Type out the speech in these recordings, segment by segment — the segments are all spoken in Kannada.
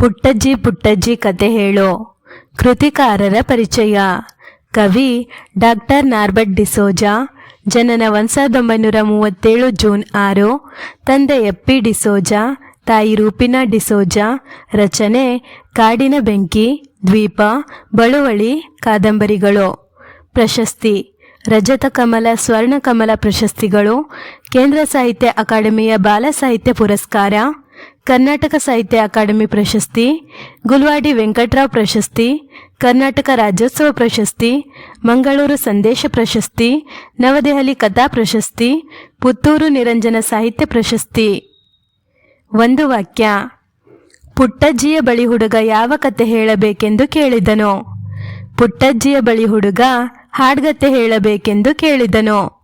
ಪುಟ್ಟಜ್ಜಿ ಪುಟ್ಟಜ್ಜಿ ಕತೆ ಹೇಳು. ಕೃತಿಕಾರರ ಪರಿಚಯ. ಕವಿ ಡಾಕ್ಟರ್ ನಾರ್ಬರ್ಟ್ ಡಿಸೋಜಾ, ಜನನ ಒಂದು ಸಾವಿರದ ಒಂಬೈನೂರ ಮೂವತ್ತೇಳು ಜೂನ್ ಆರು. ತಂದೆ ಎಪ್ಪಿ ಡಿಸೋಜಾ, ತಾಯಿ ರೂಪಿನಾ ಡಿಸೋಜಾ, ರಚನೆ ಕಾಡಿನ ಬೆಂಕಿ, ದ್ವೀಪ, ಬಳುವಳಿ, ಕಾದಂಬರಿಗಳು. ಪ್ರಶಸ್ತಿ. ರಜತ ಕಮಲ, ಸ್ವರ್ಣ ಕಮಲ ಪ್ರಶಸ್ತಿಗಳು, ಕೇಂದ್ರ ಸಾಹಿತ್ಯ ಅಕಾಡೆಮಿಯ ಬಾಲ ಸಾಹಿತ್ಯ ಪುರಸ್ಕಾರ ಕರ್ನಾಟಕ ಸಾಹಿತ್ಯ ಅಕಾಡೆಮಿ ಪ್ರಶಸ್ತಿ, ಗುಲ್ವಾಡಿ ವೆಂಕಟರಾವ್ ಪ್ರಶಸ್ತಿ, ಕರ್ನಾಟಕ ರಾಜ್ಯೋತ್ಸವ ಪ್ರಶಸ್ತಿ, ಮಂಗಳೂರು ಸಂದೇಶ ಪ್ರಶಸ್ತಿ, ನವದೆಹಲಿ ಕಥಾ ಪ್ರಶಸ್ತಿ, ಪುತ್ತೂರು ನಿರಂಜನ ಸಾಹಿತ್ಯ ಪ್ರಶಸ್ತಿ. ಒಂದು ವಾಕ್ಯ, ಪುಟ್ಟಜ್ಜಿಯ ಬಳಿ ಹುಡುಗ ಯಾವ ಕತೆ ಹೇಳಬೇಕೆಂದು ಕೇಳಿದನು. ಪುಟ್ಟಜ್ಜಿಯ ಬಳಿ ಹುಡುಗ ಹಾಡ್ಗತೆ ಹೇಳಬೇಕೆಂದು ಕೇಳಿದನು.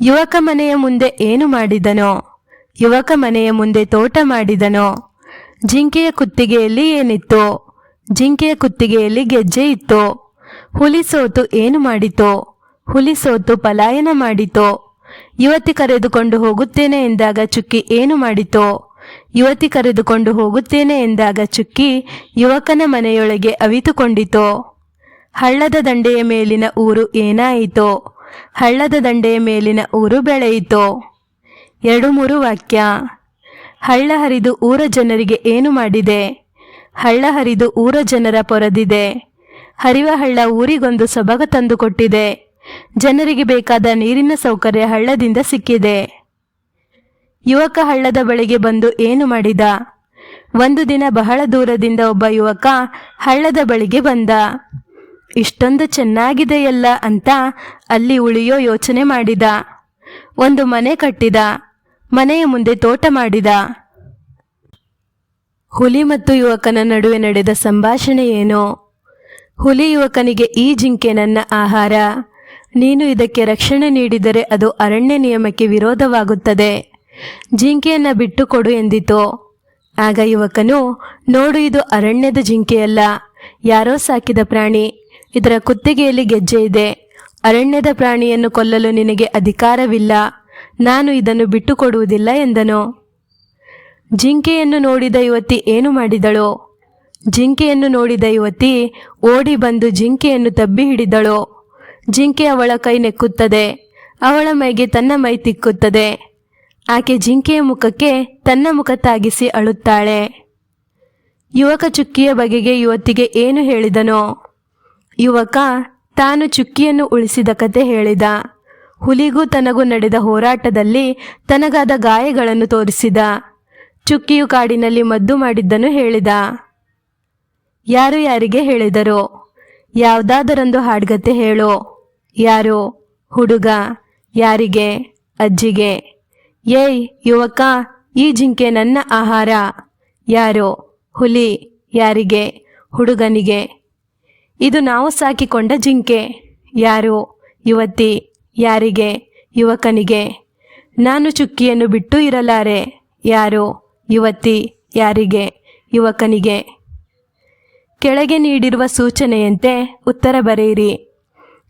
ಯುವಕ ಮನೆಯ ಮುಂದೆ ಏನು ಮಾಡಿದನೋ ಯುವಕ ಮನೆಯ ಮುಂದೆ ತೋಟ ಮಾಡಿದನು. ಜಿಂಕೆಯ ಕುತ್ತಿಗೆಯಲ್ಲಿ ಏನಿತ್ತು? ಜಿಂಕೆಯ ಕುತ್ತಿಗೆಯಲ್ಲಿ ಗೆಜ್ಜೆ ಇತ್ತು. ಹುಲಿ ಸೋತು ಏನು ಮಾಡಿತೋ? ಹುಲಿ ಸೋತು ಪಲಾಯನ ಮಾಡಿತೋ. ಯುವತಿ ಕರೆದುಕೊಂಡು ಹೋಗುತ್ತೇನೆ ಎಂದಾಗ ಚುಕ್ಕಿ ಏನು ಮಾಡಿತೋ? ಯುವತಿ ಕರೆದುಕೊಂಡು ಹೋಗುತ್ತೇನೆ ಎಂದಾಗ ಚುಕ್ಕಿ ಯುವಕನ ಮನೆಯೊಳಗೆ ಅವಿತುಕೊಂಡಿತೋ. ಹಳ್ಳದ ದಂಡೆಯ ಮೇಲಿನ ಊರು ಏನಾಯಿತೋ? ಹಳ್ಳದ ದಂಡೆಯ ಮೇಲಿನ ಊರು ಬೆಳೆಯಿತೋ. ಎರಡು ಮೂರು ವಾಕ್ಯ. ಹಳ್ಳ ಹರಿದು ಊರ ಜನರಿಗೆ ಏನು ಮಾಡಿದೆ? ಹಳ್ಳ ಹರಿದು ಊರ ಜನರ ಪೊರದಿದೆ. ಹರಿವ ಹಳ್ಳ ಊರಿಗೊಂದು ಸೊಬಗ ತಂದುಕೊಟ್ಟಿದೆ ಜನರಿಗೆ ಬೇಕಾದ ನೀರಿನ ಸೌಕರ್ಯ ಹಳ್ಳದಿಂದ ಸಿಕ್ಕಿದೆ. ಯುವಕ ಹಳ್ಳದ ಬಳಿಗೆ ಬಂದು ಏನು ಮಾಡಿದ? ಒಂದು ದಿನ ಬಹಳ ದೂರದಿಂದ ಒಬ್ಬ ಯುವಕ ಹಳ್ಳದ ಬಳಿಗೆ ಬಂದ. ಇಷ್ಟೊಂದು ಚೆನ್ನಾಗಿದೆಯಲ್ಲ ಅಂತ ಅಲ್ಲಿ ಉಳಿಯೋ ಯೋಚನೆ ಮಾಡಿದ. ಒಂದು ಮನೆ ಕಟ್ಟಿದ. ಮನೆಯ ಮುಂದೆ ತೋಟ ಮಾಡಿದ. ಹುಲಿ ಮತ್ತು ಯುವಕನ ನಡುವೆ ನಡೆದ ಸಂಭಾಷಣೆ ಏನು? ಹುಲಿ ಯುವಕನಿಗೆ ಈ ಜಿಂಕೆ ನನ್ನ ಆಹಾರ. ನೀನು ಇದಕ್ಕೆ ರಕ್ಷಣೆ ನೀಡಿದರೆ ಅದು ಅರಣ್ಯ ನಿಯಮಕ್ಕೆ ವಿರೋಧವಾಗುತ್ತದೆ. ಜಿಂಕೆಯನ್ನು ಬಿಟ್ಟುಕೊಡು ಎಂದಿತು. ಆಗ ಯುವಕನು, ನೋಡು ಇದು ಅರಣ್ಯದ ಜಿಂಕೆಯಲ್ಲ. ಯಾರೋ ಸಾಕಿದ ಪ್ರಾಣಿ. ಇದರ ಕುತ್ತಿಗೆಯಲ್ಲಿ ಗೆಜ್ಜೆ ಇದೆ. ಅರಣ್ಯದ ಪ್ರಾಣಿಯನ್ನು ಕೊಲ್ಲಲು ನಿನಗೆ ಅಧಿಕಾರವಿಲ್ಲ. ನಾನು ಇದನ್ನು ಬಿಟ್ಟುಕೊಡುವುದಿಲ್ಲ ಎಂದನು. ಜಿಂಕೆಯನ್ನು ನೋಡಿದ ಯುವತಿ ಏನು ಮಾಡಿದಳು? ಜಿಂಕೆಯನ್ನು ನೋಡಿದ ಯುವತಿ ಓಡಿ ಬಂದು ಜಿಂಕೆಯನ್ನು ತಬ್ಬಿ ಹಿಡಿದಳು. ಜಿಂಕೆ ಅವಳ ಕೈ ನೆಕ್ಕುತ್ತದೆ. ಅವಳ ಮೈಗೆ ತನ್ನ ಮೈ ತಿಕ್ಕುತ್ತದೆ. ಆಕೆ ಜಿಂಕೆಯ ಮುಖಕ್ಕೆ ತನ್ನ ಮುಖ ತಾಗಿಸಿ ಅಳುತ್ತಾಳೆ. ಯುವಕ ಚುಕ್ಕಿಯ ಬಗೆಗೆ ಯುವತಿಗೆ ಏನು ಹೇಳಿದನೋ? ಯುವಕ ತಾನು ಚುಕ್ಕಿಯನ್ನು ಉಳಿಸಿದ ಕತೆ ಹೇಳಿದ. ಹುಲಿಗೂ ತನಗೂ ನಡೆದ ಹೋರಾಟದಲ್ಲಿ ತನಗಾದ ಗಾಯಗಳನ್ನು ತೋರಿಸಿದ. ಚುಕ್ಕಿಯು ಕಾಡಿನಲ್ಲಿ ಮದ್ದು ಮಾಡಿದ್ದನ್ನು ಹೇಳಿದ. ಯಾರು ಯಾರಿಗೆ ಹೇಳಿದರು? ಯಾವುದಾದರೊಂದು ಹಾಡ್ಗತೆ ಹೇಳೋ? ಯಾರು? ಹುಡುಗ? ಯಾರಿಗೆ? ಅಜ್ಜಿಗೆ? ಏಯ್, ಯುವಕ, ಈ ಜಿಂಕೆ ನನ್ನ ಆಹಾರ. ಯಾರು? ಹುಲಿ, ಯಾರಿಗೆ? ಹುಡುಗನಿಗೆ? ಇದು ನಾವು ಸಾಕಿಕೊಂಡ ಜಿಂಕೆ. ಯಾರು? ಯುವತಿ ಯಾರಿಗೆ? ಯುವಕನಿಗೆ. ನಾನು ಚುಕ್ಕಿಯನ್ನು ಬಿಟ್ಟು ಇರಲಾರೆ. ಯಾರು? ಯುವತಿ. ಯಾರಿಗೆ? ಯುವಕನಿಗೆ. ಕೆಳಗೆ ನೀಡಿರುವ ಸೂಚನೆಯಂತೆ ಉತ್ತರ ಬರೆಯಿರಿ.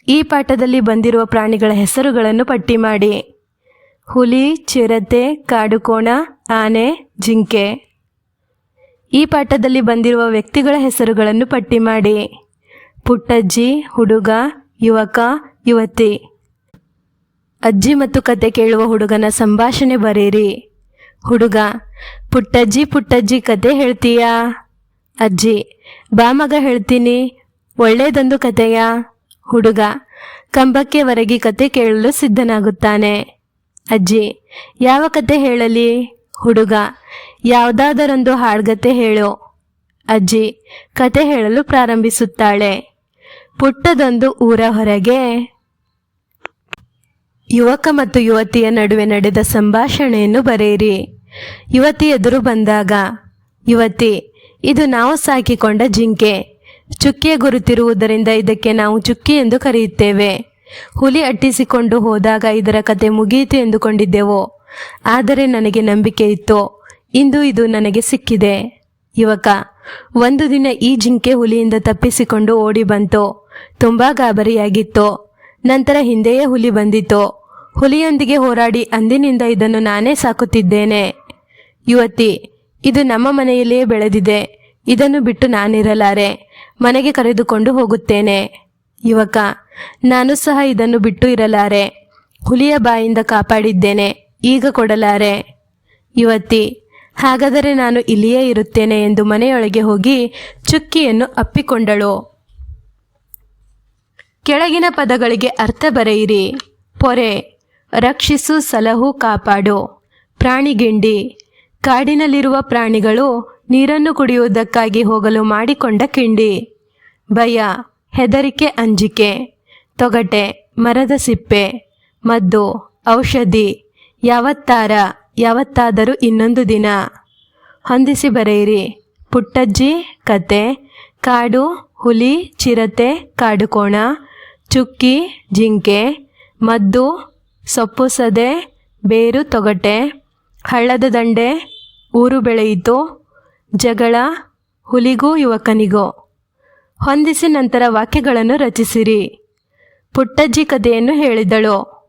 ಈ ಪಾಠದಲ್ಲಿ ಬಂದಿರುವ ಪ್ರಾಣಿಗಳ ಹೆಸರುಗಳನ್ನು ಪಟ್ಟಿ ಮಾಡಿ. ಹುಲಿ, ಚಿರತೆ, ಕಾಡುಕೋಣ, ಆನೆ, ಜಿಂಕೆ. ಈ ಪಾಠದಲ್ಲಿ ಬಂದಿರುವ ವ್ಯಕ್ತಿಗಳ ಹೆಸರುಗಳನ್ನು ಪಟ್ಟಿ ಮಾಡಿ. ಪುಟ್ಟಜ್ಜಿ, ಹುಡುಗ, ಯುವಕ, ಯುವತಿ. ಅಜ್ಜಿ ಮತ್ತು ಕತೆ ಕೇಳುವ ಹುಡುಗನ ಸಂಭಾಷಣೆ ಬರೀರಿ ಹುಡುಗ, ಪುಟ್ಟಜ್ಜಿ ಪುಟ್ಟಜ್ಜಿ ಕತೆ ಹೇಳ್ತೀಯಾ? ಅಜ್ಜಿ, ಬಾ ಮಗ ಹೇಳ್ತೀನಿ ಒಳ್ಳೆಯದೊಂದು ಕತೆಯ ಹುಡುಗ, ಕಂಬಕ್ಕೆ ಹೊರಗಿ ಕತೆ ಕೇಳಲು ಸಿದ್ಧನಾಗುತ್ತಾನೆ. ಅಜ್ಜಿ, ಯಾವ ಕತೆ ಹೇಳಲಿ? ಹುಡುಗ, ಯಾವುದಾದರೊಂದು ಹಾಡ್ಗತೆ ಹೇಳು. ಅಜ್ಜಿ, ಕತೆ ಹೇಳಲು ಪ್ರಾರಂಭಿಸುತ್ತಾಳೆ. ಪುಟ್ಟದೊಂದು ಊರ ಹೊರಗೆ ಯುವಕ ಮತ್ತು ಯುವತಿಯ ನಡುವೆ ನಡೆದ ಸಂಭಾಷಣೆಯನ್ನು ಬರೆಯಿರಿ. ಯುವತಿ ಎದುರು ಬಂದಾಗ, ಯುವತಿ, ಇದು ನಾವು ಸಾಕಿಕೊಂಡ ಜಿಂಕೆ. ಚುಕ್ಕೆ ಗುರುತಿರುವುದರಿಂದ ಇದಕ್ಕೆ ನಾವು ಚುಕ್ಕಿ ಎಂದು ಕರೆಯುತ್ತೇವೆ. ಹುಲಿ ಅಟ್ಟಿಸಿಕೊಂಡು ಹೋದಾಗ ಇದರ ಕತೆ ಮುಗಿಯಿತು ಎಂದುಕೊಂಡಿದ್ದೆವು. ಆದರೆ ನನಗೆ ನಂಬಿಕೆ ಇತ್ತು. ಇಂದು ಇದು ನನಗೆ ಸಿಕ್ಕಿದೆ. ಯುವಕ, ಒಂದು ದಿನ ಈ ಜಿಂಕೆ ಹುಲಿಯಿಂದ ತಪ್ಪಿಸಿಕೊಂಡು ಓಡಿ ಬಂತು. ತುಂಬಾ ಗಾಬರಿಯಾಗಿತ್ತು. ನಂತರ ಹಿಂದೆಯೇ ಹುಲಿ ಬಂದಿತು ಹುಲಿಯೊಂದಿಗೆ ಹೋರಾಡಿ ಅಂದಿನಿಂದ ಇದನ್ನು ನಾನೇ ಸಾಕುತ್ತಿದ್ದೇನೆ. ಯುವತಿ, ಇದು ನಮ್ಮ ಮನೆಯಲ್ಲಿಯೇ ಬೆಳೆದಿದೆ. ಇದನ್ನು ಬಿಟ್ಟು ನಾನಿರಲಾರೆ. ಮನೆಗೆ ಕರೆದುಕೊಂಡು ಹೋಗುತ್ತೇನೆ. ಯುವಕ, ನಾನು ಸಹ ಇದನ್ನು ಬಿಟ್ಟು ಇರಲಾರೆ. ಹುಲಿಯ ಬಾಯಿಂದ ಕಾಪಾಡಿದ್ದೇನೆ. ಈಗ ಕೊಡಲಾರೆ. ಯುವತಿ, ಹಾಗಾದರೆ ನಾನು ಇಲ್ಲಿಯೇ ಇರುತ್ತೇನೆ ಎಂದು ಮನೆಯೊಳಗೆ ಹೋಗಿ ಚುಕ್ಕಿಯನ್ನು ಅಪ್ಪಿಕೊಂಡಳು. ಕೆಳಗಿನ ಪದಗಳಿಗೆ ಅರ್ಥ ಬರೆಯಿರಿ. ಪೊರೆ, ರಕ್ಷಿಸು, ಸಲಹು, ಕಾಪಾಡು. ಪ್ರಾಣಿಗಿಂಡಿ ಕಾಡಿನಲ್ಲಿರುವ ಪ್ರಾಣಿಗಳು ನೀರನ್ನು ಕುಡಿಯುವುದಕ್ಕಾಗಿ ಹೋಗಲು ಮಾಡಿಕೊಂಡ ಕಿಂಡಿ. ಭಯ, ಹೆದರಿಕೆ, ಅಂಜಿಕೆ. ತೊಗಟೆ, ಮರದ ಸಿಪ್ಪೆ. ಮದ್ದು, ಔಷಧಿ. ಯಾವತ್ತಾರ, ಯಾವತ್ತಾದರೂ ಇನ್ನೊಂದು ದಿನ. ಹೊಂದಿಸಿ ಬರೆಯಿರಿ. ಪುಟ್ಟಜ್ಜಿ, ಕತೆ. ಕಾಡು, ಹುಲಿ, ಚಿರತೆ, ಕಾಡುಕೋಣ. ಚುಕ್ಕಿ, ಜಿಂಕೆ, ಮದ್ದು, ಸೊಪ್ಪು ಸದೆ, ಬೇರು, ತೊಗಟೆ, ಹಳ್ಳದ ದಂಡೆ, ಊರು ಬೆಳೆಯಿತು, ಜಗಳ, ಹುಲಿಗೂ ಯುವಕನಿಗೂ. ಹೊಂದಿಸಿ ನಂತರ ವಾಕ್ಯಗಳನ್ನು ರಚಿಸಿರಿ. ಪುಟ್ಟಜ್ಜಿ ಕಥೆಯನ್ನು ಹೇಳಿದಳು.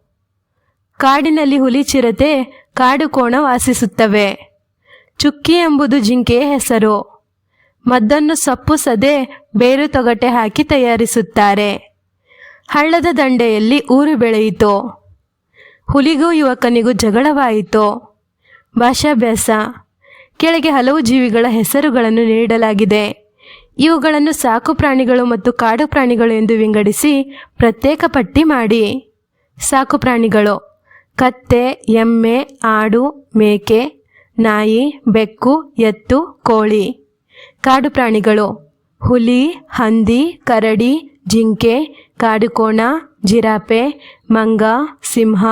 ಕಾಡಿನಲ್ಲಿ ಹುಲಿ ಚಿರತೆ, ಕಾಡು ಕೋಣ ವಾಸಿಸುತ್ತವೆ. ಚುಕ್ಕಿ ಎಂಬುದು ಜಿಂಕೆಯ ಹೆಸರು. ಮದ್ದನ್ನು ಸೊಪ್ಪು ಸದೆ, ಬೇರು, ತೊಗಟೆ ಹಾಕಿ ತಯಾರಿಸುತ್ತಾರೆ. ಹಳ್ಳದ ದಂಡೆಯಲ್ಲಿ ಊರು ಬೆಳೆಯಿತು. ಹುಲಿಗೂ ಯುವಕನಿಗೂ ಜಗಳವಾಯಿತು. ಭಾಷಾಭ್ಯಾಸ. ಕೆಳಗೆ ಹಲವು ಜೀವಿಗಳ ಹೆಸರುಗಳನ್ನು ನೀಡಲಾಗಿದೆ. ಇವುಗಳನ್ನು ಸಾಕು ಪ್ರಾಣಿಗಳು ಮತ್ತು ಕಾಡು ಪ್ರಾಣಿಗಳು ಎಂದು ವಿಂಗಡಿಸಿ ಪ್ರತ್ಯೇಕ ಪಟ್ಟಿ ಮಾಡಿ. ಸಾಕು ಪ್ರಾಣಿಗಳು. ಕತ್ತೆ, ಎಮ್ಮೆ, ಆಡು, ಮೇಕೆ, ನಾಯಿ, ಬೆಕ್ಕು, ಎತ್ತು, ಕೋಳಿ. ಕಾಡು ಪ್ರಾಣಿಗಳು. ಹುಲಿ, ಹಂದಿ, ಕರಡಿ, ಜಿಂಕೆ ಕಾಡುಕೋಣ, ಜಿರಾಪೆ, ಮಂಗ, ಸಿಂಹ,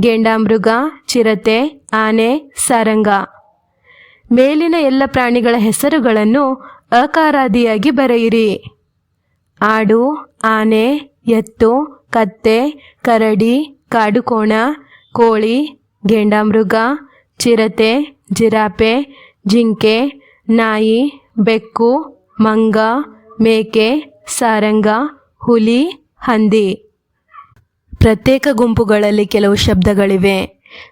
ಗೆಂಡಾಮೃಗ, ಚಿರತೆ, ಆನೆ, ಸಾರಂಗ. ಮೇಲಿನ ಎಲ್ಲ ಪ್ರಾಣಿಗಳ ಹೆಸರುಗಳನ್ನು ಅಕಾರಾದಿಯಾಗಿ ಬರೆಯಿರಿ. ಆಡು, ಆನೆ, ಎತ್ತು, ಕತ್ತೆ, ಕರಡಿ, ಕಾಡುಕೋಣ, ಕೋಳಿ, ಗೆಂಡಾಮೃಗ, ಚಿರತೆ, ಜಿರಾಪೆ, ಜಿಂಕೆ, ನಾಯಿ, ಬೆಕ್ಕು, ಮಂಗ, ಮೇಕೆ, ಸಾರಂಗ ಹುಲಿ, ಹಂದಿ. ಪ್ರತ್ಯೇಕ ಗುಂಪುಗಳಲ್ಲಿ ಕೆಲವು ಶಬ್ದಗಳಿವೆ.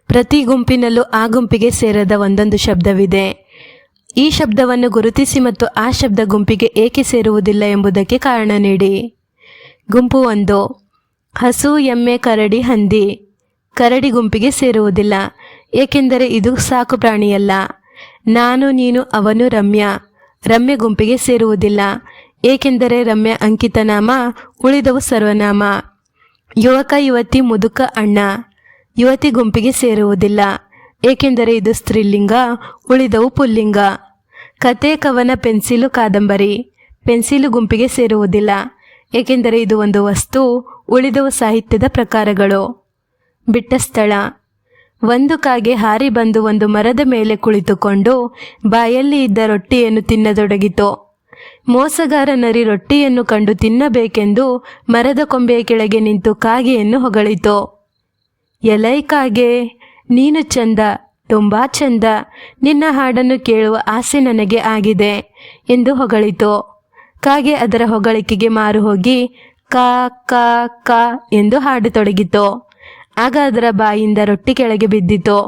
ಪ್ರತಿ ಗುಂಪಿನಲ್ಲೂ ಆ ಗುಂಪಿಗೆ ಸೇರದ ಒಂದೊಂದು ಶಬ್ದವಿದೆ. ಈ ಶಬ್ದವನ್ನು ಗುರುತಿಸಿ ಮತ್ತು ಆ ಶಬ್ದ ಗುಂಪಿಗೆ ಏಕೆ ಸೇರುವುದಿಲ್ಲ ಎಂಬುದಕ್ಕೆ ಕಾರಣ ನೀಡಿ. ಗುಂಪು ಒಂದು. ಹಸು, ಎಮ್ಮೆ, ಕರಡಿ, ಹಂದಿ. ಕರಡಿ ಗುಂಪಿಗೆ ಸೇರುವುದಿಲ್ಲ. ಏಕೆಂದರೆ ಇದು ಸಾಕು ಪ್ರಾಣಿಯಲ್ಲ. ನಾನು, ನೀನು, ಅವನು ರಮ್ಯ. ರಮ್ಯ ಗುಂಪಿಗೆ ಸೇರುವುದಿಲ್ಲ. ಏಕೆಂದರೆ ರಮ್ಯ ಅಂಕಿತನಾಮ ಉಳಿದವು ಸರ್ವನಾಮ. ಯುವಕ ಯುವತಿ ಮುದುಕ ಅಣ್ಣ. ಯುವತಿ ಗುಂಪಿಗೆ ಸೇರುವುದಿಲ್ಲ. ಏಕೆಂದರೆ ಇದು ಸ್ತ್ರೀಲಿಂಗ, ಉಳಿದವು ಪುಲ್ಲಿಂಗ. ಕತೆ, ಕವನ, ಪೆನ್ಸಿಲು, ಕಾದಂಬರಿ. ಪೆನ್ಸಿಲು ಗುಂಪಿಗೆ ಸೇರುವುದಿಲ್ಲ. ಏಕೆಂದರೆ ಇದು ಒಂದು ವಸ್ತು, ಉಳಿದವು ಸಾಹಿತ್ಯದ ಪ್ರಕಾರಗಳು. ಬಿಟ್ಟ ಸ್ಥಳ. ಒಂದು ಕಾಗೆ ಹಾರಿ ಬಂದು ಒಂದು ಮರದ ಮೇಲೆ ಕುಳಿತುಕೊಂಡು ಬಾಯಲ್ಲಿ ಇದ್ದ ರೊಟ್ಟಿಯನ್ನು ತಿನ್ನತೊಡಗಿತು. ಮೋಸಗಾರ ನರಿ ರೊಟ್ಟಿಯನ್ನು ಕಂಡು ತಿನ್ನಬೇಕೆಂದು ಮರದ ಕೊಂಬೆಯ ಕೆಳಗೆ ನಿಂತು ಕಾಗೆಯನ್ನು ಹೊಗಳಿತು. ಎಲೈ ಕಾಗೆ ನೀನು ಚಂದ, ತುಂಬಾ ಚಂದ, ನಿನ್ನ ಹಾಡನ್ನು ಕೇಳುವ ಆಸೆ ನನಗೆ ಆಗಿದೆ ಎಂದು ಹೊಗಳಿತು. ಕಾಗೆ ಅದರ ಹೊಗಳಿಕೆಗೆ ಮಾರು ಹೋಗಿ ಕಾ ಕಾ ಕಾ ಎಂದು ಹಾಡತೊಡಗಿತು. ಆಗ ಅದರ ಬಾಯಿಂದ ರೊಟ್ಟಿ ಕೆಳಗೆ ಬಿದ್ದಿತು.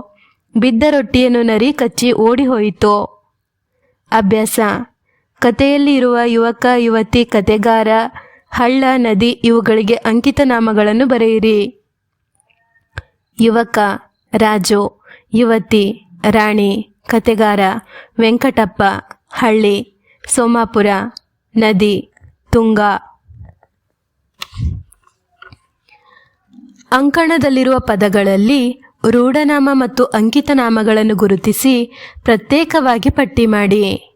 ಬಿದ್ದ ರೊಟ್ಟಿಯನ್ನು ನರಿ ಕಚ್ಚಿ ಓಡಿ ಹೋಯಿತು ಅಭ್ಯಾಸ. ಕಥೆಯಲ್ಲಿ ಇರುವ ಯುವಕ, ಯುವತಿ, ಕತೆಗಾರ, ಹಳ್ಳ, ನದಿ ಇವುಗಳಿಗೆ ಅಂಕಿತ ನಾಮಗಳನ್ನು ಬರೆಯಿರಿ. ಯುವಕ, ರಾಜು, ಯುವತಿ, ರಾಣಿ, ಕತೆಗಾರ, ವೆಂಕಟಪ್ಪ, ಹಳ್ಳಿ, ಸೋಮಾಪುರ, ನದಿ, ತುಂಗ. ಅಂಕಣದಲ್ಲಿರುವ ಪದಗಳಲ್ಲಿ ರೂಢನಾಮ ಮತ್ತು ಅಂಕಿತನಾಮಗಳನ್ನು ಗುರುತಿಸಿ ಪ್ರತ್ಯೇಕವಾಗಿ ಪಟ್ಟಿ ಮಾಡಿ.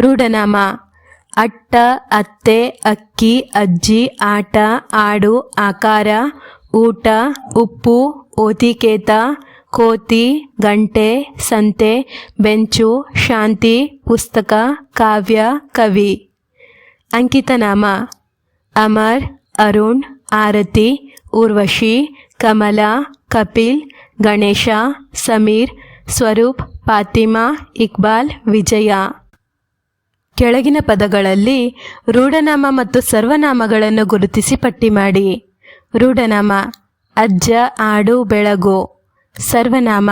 ರೂಢನಾಮ. ಅಟ್ಟ, ಅತ್ತೆ, ಅಕ್ಕಿ, ಅಜ್ಜಿ, ಆಟ, ಆಡು, ಆಕಾರ, ಊಟ, ಉಪ್ಪು ಓತಿಕೇತ ಕೋತಿ, ಗಂಟೆ, ಸಂತೆ, ಬೆಂಚು, ಶಾಂತಿ, ಪುಸ್ತಕ, ಕಾವ್ಯ, ಕವಿ. ಅಂಕಿತನಾಮ. ಅಮರ್, ಅರುಣ್, ಆರತಿ, ಊರ್ವಶಿ, ಕಮಲ, ಕಪಿಲ್, ಗಣೇಶ, ಸಮೀರ್, ಸ್ವರೂಪ್, ಫಾತಿಮಾ, ಇಕ್ಬಾಲ್, ವಿಜಯ. ಕೆಳಗಿನ ಪದಗಳಲ್ಲಿ ರೂಢನಾಮ ಮತ್ತು ಸರ್ವನಾಮಗಳನ್ನು ಗುರುತಿಸಿ ಪಟ್ಟಿ ಮಾಡಿ. ರೂಢನಾಮ, ಅಜ್ಜ, ಆಡು, ಬೆಳಗು. ಸರ್ವನಾಮ,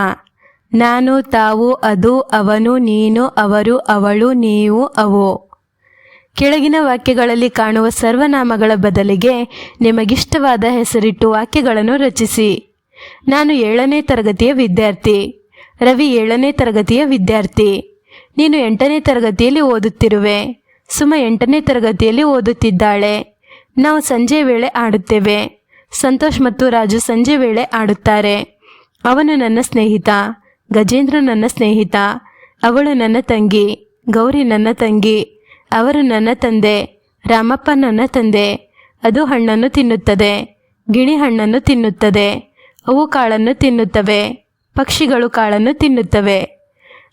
ನಾನು, ತಾವು, ಅದು, ಅವನು, ನೀನು, ಅವರು, ಅವಳು, ನೀವು, ಅವು. ಕೆಳಗಿನ ವಾಕ್ಯಗಳಲ್ಲಿ ಕಾಣುವ ಸರ್ವನಾಮಗಳ ಬದಲಿಗೆ ನಿಮಗಿಷ್ಟವಾದ ಹೆಸರಿಟ್ಟು ವಾಕ್ಯಗಳನ್ನು ರಚಿಸಿ. ನಾನು ಏಳನೇ ತರಗತಿಯ ವಿದ್ಯಾರ್ಥಿ, ರವಿ ಏಳನೇ ತರಗತಿಯ ವಿದ್ಯಾರ್ಥಿ. ನೀನು ಎಂಟನೇ ತರಗತಿಯಲ್ಲಿ ಓದುತ್ತಿರುವೆ. ಸುಮ ಎಂಟನೇ ತರಗತಿಯಲ್ಲಿ ಓದುತ್ತಿದ್ದಾಳೆ. ನಾವು ಸಂಜೆ ವೇಳೆ ಆಡುತ್ತೇವೆ. ಸಂತೋಷ್ ಮತ್ತು ರಾಜು ಸಂಜೆ ವೇಳೆ ಆಡುತ್ತಾರೆ. ಅವನು ನನ್ನ ಸ್ನೇಹಿತ, ಗಜೇಂದ್ರ ನನ್ನ ಸ್ನೇಹಿತ, ಅವಳು ನನ್ನ ತಂಗಿ, ಗೌರಿ ನನ್ನ ತಂಗಿ, ಅವರು ನನ್ನ ತಂದೆ, ರಾಮಪ್ಪ ನನ್ನ ತಂದೆ, ಅದು ಹಣ್ಣನ್ನು ತಿನ್ನುತ್ತದೆ, ಗಿಣಿ ಹಣ್ಣನ್ನು ತಿನ್ನುತ್ತದೆ, ಅವು ಕಾಳನ್ನು ತಿನ್ನುತ್ತವೆ, ಪಕ್ಷಿಗಳು ಕಾಳನ್ನು ತಿನ್ನುತ್ತವೆ.